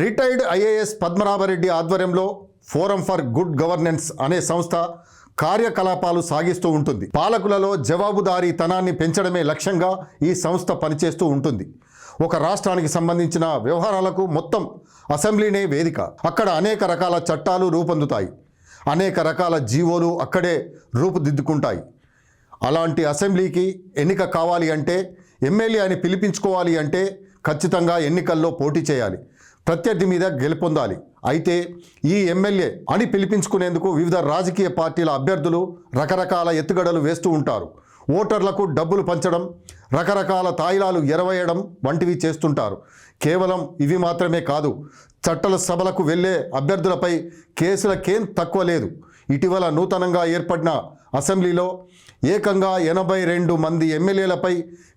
Retired IAS Padmanabha Reddy ఆధ్వర్యంలో forum for good governance అనే సంస్థ కార్యకలాపాలు సాగిస్తూ ఉంటుంది. పాలకులలో జవాబుదారీతనాన్ని పెంచడమే లక్ష్యంగా ఈ సంస్థ పనిచేస్తూ ఉంటుంది. ఒక రాష్ట్రానికి సంబంధించిన వ్యవహారాలకు మొత్తం అసెంబ్లీనే వేదిక. అక్కడ అనేక రకాల చట్టాలు రూపొందుతాయి. అనేక రకాల జీవోలు అక్కడే రూపుదిద్దుకుంటాయి. అలాంటి అసెంబ్లీకి ఎన్నిక కావాలి అంటే ఎమ్మెల్యే అని పిలిపించుకోవాలి అంటే ఖచ్చితంగా ఎన్నికల్లో పోటీ చేయాలి. ప్రత్యర్థి మీద గెలుపొందాలి. అయితే ఈ ఎమ్మెల్యే అని పిలిపించుకునేందుకు వివిధ రాజకీయ పార్టీల అభ్యర్థులు రకరకాల ఎత్తుగడలు వేస్తూ ఉంటారు. ఓటర్లకు డబ్బులు పంచడం రకరకాల తాయిలాలు ఎరవేయడం వంటివి చేస్తుంటారు. కేవలం ఇవి మాత్రమే కాదు చట్టల సభలకు వెళ్ళే అభ్యర్థులపై కేసులకేం తక్కువ లేదు. ఇటీవల నూతనంగా ఏర్పడిన అసెంబ్లీలో ఏకంగా ఎనభై రెండు మంది ఎమ్మెల్యేలపై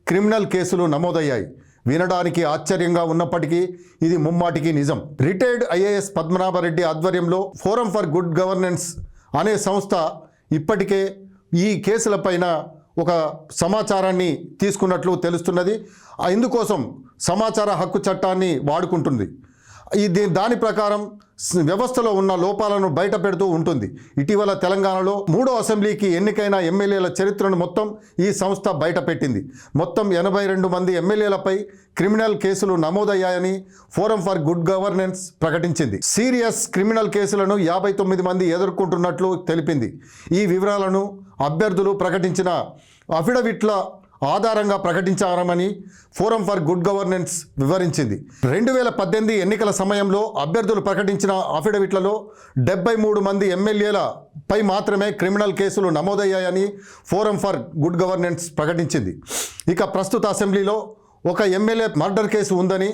క్రిమినల్ కేసులు నమోదయ్యాయి. వినడానికి ఆశ్చర్యంగా ఉన్నప్పటికీ ఇది ముమ్మాటికి నిజం. రిటైర్డ్ ఐఏఎస్ పద్మనాభరెడ్డి ఆధ్వర్యంలో ఫోరం ఫర్ గుడ్ గవర్నెన్స్ అనే సంస్థ ఇప్పటికే ఈ కేసులపైన ఒక సమాచారాన్ని తీసుకున్నట్లు తెలుస్తున్నది. ఆ ఇందుకోసం సమాచార హక్కు చట్టాన్ని వాడుకుంటుంది. ఇది దాని ప్రకారం వ్యవస్థలో ఉన్న లోపాలను బయట పెడుతూ ఉంటుంది. ఇటీవల తెలంగాణలో మూడో అసెంబ్లీకి ఎన్నికైన ఎమ్మెల్యేల చరిత్రను మొత్తం ఈ సంస్థ బయట పెట్టింది. మొత్తం ఎనభై రెండు మంది ఎమ్మెల్యేలపై క్రిమినల్ కేసులు నమోదయ్యాయని ఫోరం ఫర్ గుడ్ గవర్నెన్స్ ప్రకటించింది. సీరియస్ క్రిమినల్ కేసులను యాభై తొమ్మిది మంది ఎదుర్కొంటున్నట్లు తెలిపింది. ఈ వివరాలను అభ్యర్థులు ప్రకటించిన అఫిడవిట్ల ఆధారంగా ప్రకటించారమని ఫోరం ఫర్ గుడ్ గవర్నెన్స్ వివరించింది. రెండు వేల పద్దెనిమిది ఎన్నికల సమయంలో అభ్యర్థులు ప్రకటించిన అఫిడవిట్లలో డెబ్బై మూడు మంది ఎమ్మెల్యేల పై మాత్రమే క్రిమినల్ కేసులు నమోదయ్యాయని ఫోరం ఫర్ గుడ్ గవర్నెన్స్ ప్రకటించింది. ఇక ప్రస్తుత అసెంబ్లీలో ఒక ఎమ్మెల్యే మర్డర్ కేసు ఉందని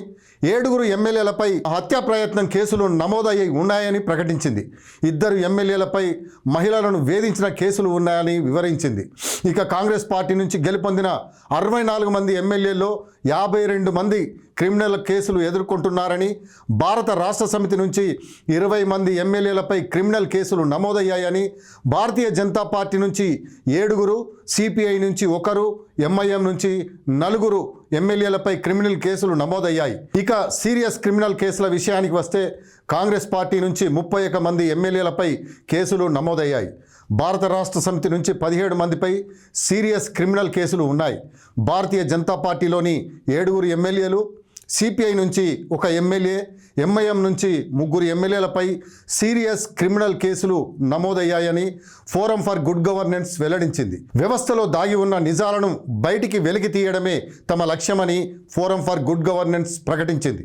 ఏడుగురు ఎమ్మెల్యేలపై హత్యా ప్రయత్నం కేసులు నమోదయ్యి ఉన్నాయని ప్రకటించింది. ఇద్దరు ఎమ్మెల్యేలపై మహిళలను వేధించిన కేసులు ఉన్నాయని వివరించింది. ఇక కాంగ్రెస్ పార్టీ నుంచి గెలుపొందిన అరవై నాలుగు మంది ఎమ్మెల్యేల్లో యాభై రెండు మంది క్రిమినల్ కేసులు ఎదుర్కొంటున్నారని భారత రాష్ట్ర సమితి నుంచి ఇరవై మంది ఎమ్మెల్యేలపై క్రిమినల్ కేసులు నమోదయ్యాయని భారతీయ జనతా పార్టీ నుంచి ఏడుగురు సిపిఐ నుంచి ఒకరు ఎంఐఎం నుంచి నలుగురు ఎమ్మెల్యేలపై క్రిమినల్ కేసులు నమోదయ్యాయి. ఇక సీరియస్ క్రిమినల్ కేసుల విషయానికి వస్తే కాంగ్రెస్ పార్టీ నుంచి ముప్పై ఒక మంది ఎమ్మెల్యేలపై కేసులు నమోదయ్యాయి. భారత రాష్ట్ర సమితి నుంచి పదిహేడు మందిపై సీరియస్ క్రిమినల్ కేసులు ఉన్నాయి. భారతీయ జనతా పార్టీలోని ఏడుగురు ఎమ్మెల్యేలు సిపిఐ నుంచి ఒక ఎమ్మెల్యే ఎంఐఎం నుంచి ముగ్గురు ఎమ్మెల్యేలపై సీరియస్ క్రిమినల్ కేసులు నమోదయ్యాయని ఫోరం ఫర్ గుడ్ గవర్నెన్స్ వెల్లడించింది. వ్యవస్థలో దాగి ఉన్న నిజాలను బయటికి వెలికి తీయడమే తమ లక్ష్యమని ఫోరం ఫర్ గుడ్ గవర్నెన్స్ ప్రకటించింది.